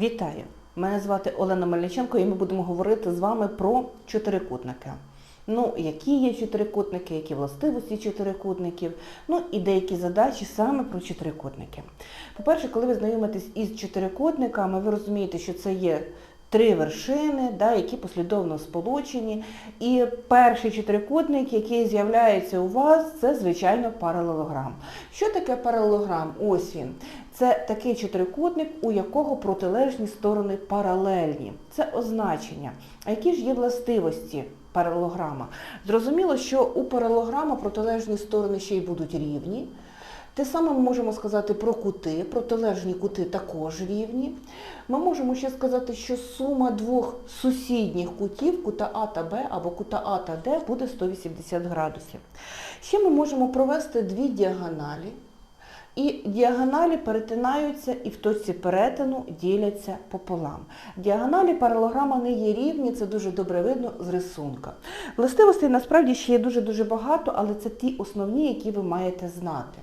Вітаю! Мене звати Олена Мельниченко і ми будемо говорити з вами про чотирикутники. Ну, які є чотирикутники, які властивості чотирикутників, ну і деякі задачі саме про чотирикутники. По-перше, коли ви знайомитесь із чотирикутниками, ви розумієте, що це є три вершини, да, які послідовно сполучені. І перший чотирикутник, який з'являється у вас, це, звичайно, паралелограм. Що таке паралелограм? Ось він. Це такий чотирикутник, у якого протилежні сторони паралельні. Це означення. А які ж є властивості паралелограма? Зрозуміло, що у паралелограма протилежні сторони ще й будуть рівні. Те саме ми можемо сказати про кути, протилежні кути також рівні. Ми можемо ще сказати, що сума двох сусідніх кутів, кута А та Б або кута А та Д, буде 180 градусів. Ще ми можемо провести дві діагоналі. І діагоналі перетинаються і в точці перетину діляться пополам. Діагоналі паралограма не є рівні, це дуже добре видно з рисунка. Властивостей насправді ще є дуже-дуже багато, але це ті основні, які ви маєте знати.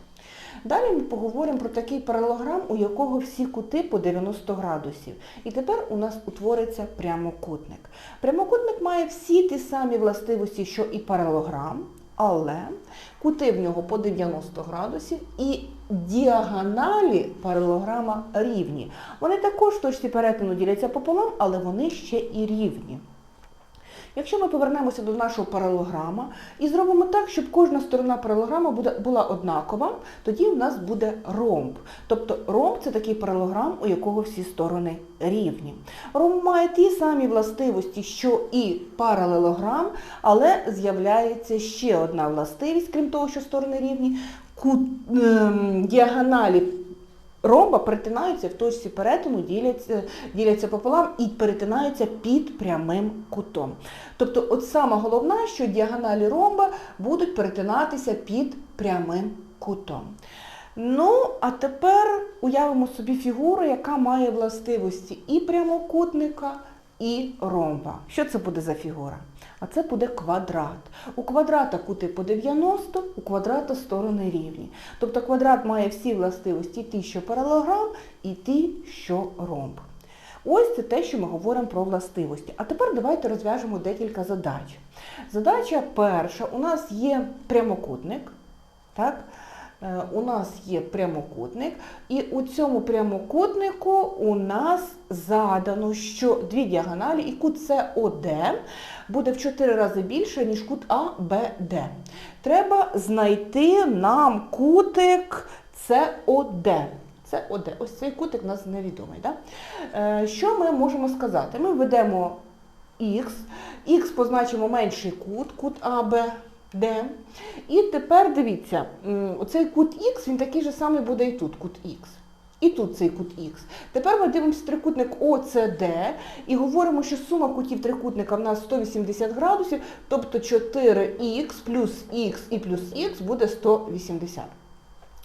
Далі ми поговоримо про такий паралограм, у якого всі кути по 90 градусів. І тепер у нас утвориться прямокутник. Прямокутник має всі ті самі властивості, що і паралограм, але кути в нього по 90 градусів і діагоналі паралограма рівні. Вони також точці перетину діляться пополам, але вони ще і рівні. Якщо ми повернемося до нашого паралограма і зробимо так, щоб кожна сторона паралограма була однакова, тоді в нас буде ромб. Тобто ромб це такий паралограм, у якого всі сторони рівні. Ромб має ті самі властивості, що і паралелограм, але з'являється ще одна властивість, крім того, що сторони рівні. Ем, діагоналі ромба перетинаються в точці перетину, діляться, діляться пополам і перетинаються під прямим кутом. Тобто, от саме головне, що діагоналі ромба будуть перетинатися під прямим кутом. Ну, а тепер уявимо собі фігуру, яка має властивості і прямокутника, і ромба. Що це буде за фігура? А це буде квадрат. У квадрата кути по 90, у квадрата сторони рівні. Тобто квадрат має всі властивості, ті, що паралограм, і ті, що ромб. Ось це те, що ми говоримо про властивості. А тепер давайте розв'яжемо декілька задач. Задача перша. У нас є прямокутник. Так? Е, У нас є прямокутник, і у цьому прямокутнику у нас задано, що дві діагоналі і кут СОД буде в 4 рази більше, ніж кут АБД. Треба знайти нам кутик СОД. Це ОД. Ось цей кутик у нас невідомий. Да? Е, Що ми можемо сказати? Ми введемо Х, Х позначимо менший кут, кут АБ. Д. І тепер дивіться, оцей кут Х, він такий же самий буде і тут, кут Х. І тут цей кут Х. Тепер ми дивимося трикутник ОЦД і говоримо, що сума кутів трикутника в нас 180 градусів, тобто 4х плюс х і плюс х буде 180.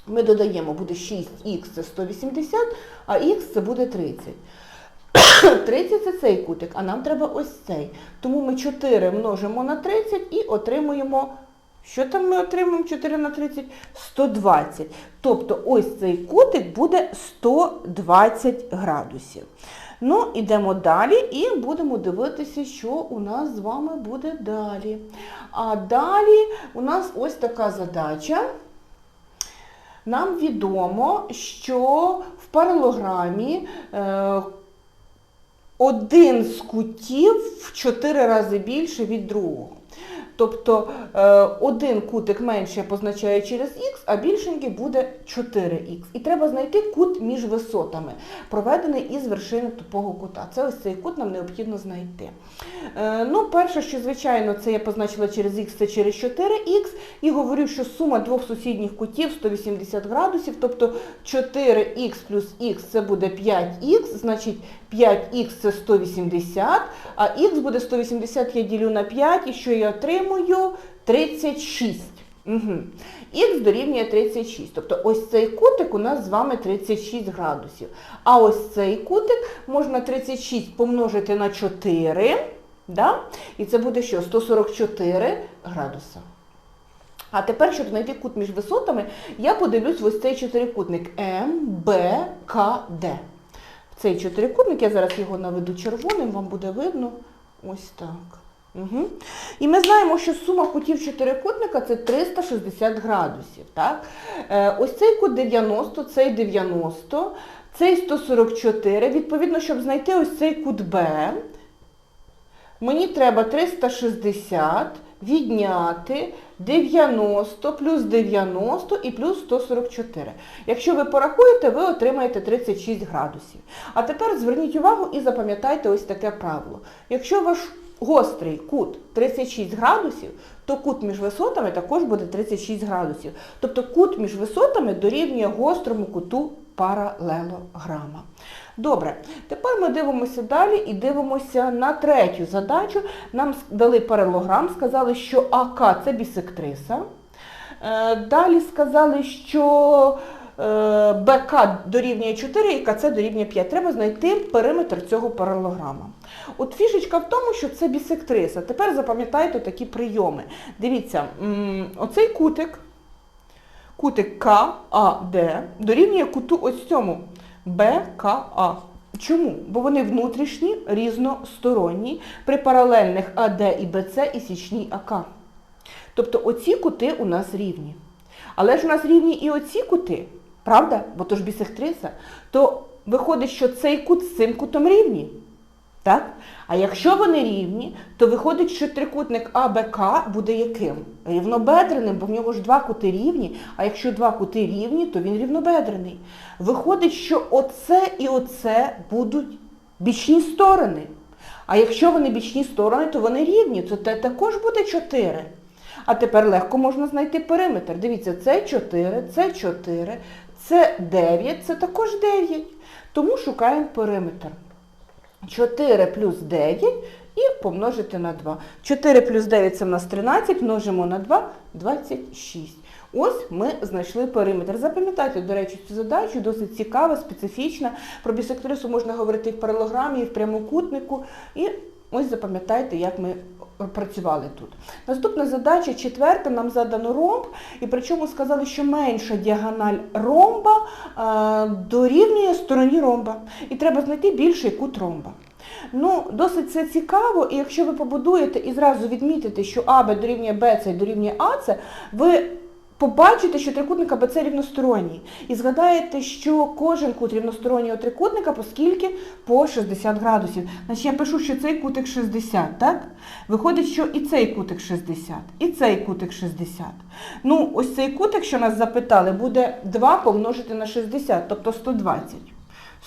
Ми додаємо, буде 6х це 180, а х це буде 30. 30 це цей кутик, а нам треба ось цей. Тому ми 4 множимо на 30 і отримуємо, що там ми отримуємо 4 на 30? 120. Тобто ось цей кутик буде 120 градусів. Ну, ідемо далі і будемо дивитися, що у нас з вами буде далі. А далі у нас ось така задача. Нам відомо, що в паралограмі е, один з кутів в 4 рази більше від другого. Тобто е, один кутик менше позначає через х, а більшенький буде 4х. І треба знайти кут між висотами, проведений із вершини тупого кута. Це ось цей кут нам необхідно знайти. Е, ну, перше, що, звичайно, це я позначила через х, це через 4х, і говорю, що сума двох сусідніх кутів 180 градусів, тобто 4х плюс х це буде 5х, значить 5х це 180, а х буде 180, я ділю на 5, і що я отримую? 36. Угу. Х дорівнює 36. Тобто ось цей кутик у нас з вами 36 градусів. А ось цей кутик можна 36 помножити на 4, да? і це буде що? 144 градуса. А тепер, щоб знайти кут між висотами, я подивлюсь в ось цей чотирикутник М, Б, К, Д. цей чотирикутник, я зараз його наведу червоним, вам буде видно. Ось так. Угу. І ми знаємо, що сума кутів чотирикутника це 360 градусів. Так? Е, ось цей кут 90, цей 90, цей 144. Відповідно, щоб знайти ось цей кут Б, мені треба 360 відняти 90 плюс 90 і плюс 144. Якщо ви порахуєте, ви отримаєте 36 градусів. А тепер зверніть увагу і запам'ятайте ось таке правило. Якщо ваш гострий кут 36 градусів, то кут між висотами також буде 36 градусів. Тобто кут між висотами дорівнює гострому куту паралелограма. Добре, тепер ми дивимося далі і дивимося на третю задачу. Нам дали паралелограм, сказали, що АК це бісектриса. Е, Далі сказали, що е, БК дорівнює 4 і КЦ дорівнює 5. Треба знайти периметр цього паралелограма. От фішечка в тому, що це бісектриса. Тепер запам'ятайте такі прийоми. Дивіться, оцей кутик, кутик КАД дорівнює куту ось цьому БКА. Чому? Бо вони внутрішні, різносторонні, при паралельних АД і БЦ і січній АК. Тобто оці кути у нас рівні. Але ж у нас рівні і оці кути, правда? Бо то ж бісектриса. То виходить, що цей кут з цим кутом рівні. Так? А якщо вони рівні, то виходить, що трикутник АБК буде яким? Рівнобедреним, бо в нього ж два кути рівні, а якщо два кути рівні, то він рівнобедрений. Виходить, що оце і оце будуть бічні сторони. А якщо вони бічні сторони, то вони рівні, то це також буде 4. А тепер легко можна знайти периметр. Дивіться, це 4, це 4, це 9, це також 9. Тому шукаємо периметр. 4 плюс 9 і помножити на 2. 4 плюс 9 це в нас 13, множимо на 2 26. Ось ми знайшли периметр. Запам'ятайте, до речі, цю задачу досить цікава, специфічна. Про бісектрису можна говорити і в паралограмі, і в прямокутнику. І ось запам'ятайте, як ми працювали тут. Наступна задача, четверта, нам задано ромб, і причому сказали, що менша діагональ ромба е, дорівнює стороні ромба. І треба знайти більший кут ромба. Ну, досить це цікаво, і якщо ви побудуєте і зразу відмітите, що АБ дорівнює БЦ і дорівнює АЦ, ви побачите, що трикутник АБЦ рівносторонній. І згадаєте, що кожен кут рівностороннього трикутника, оскільки по 60 градусів. Значить, я пишу, що цей кутик 60, так? Виходить, що і цей кутик 60, і цей кутик 60. Ну, ось цей кутик, що нас запитали, буде 2 помножити на 60, тобто 120.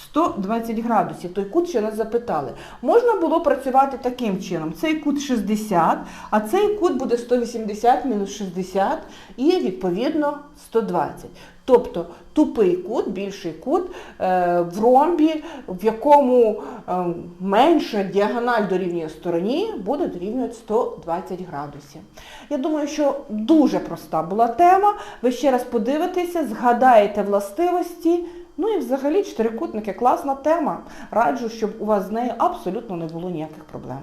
120 градусів, той кут, що нас запитали. Можна було працювати таким чином. Цей кут 60, а цей кут буде 180 мінус 60 і, відповідно, 120. Тобто тупий кут, більший кут е, в ромбі, в якому е, менша діагональ дорівнює стороні, буде дорівнювати 120 градусів. Я думаю, що дуже проста була тема. Ви ще раз подивитеся, згадаєте властивості. Ну і взагалі чотирикутники класна тема. Раджу, щоб у вас з нею абсолютно не було ніяких проблем.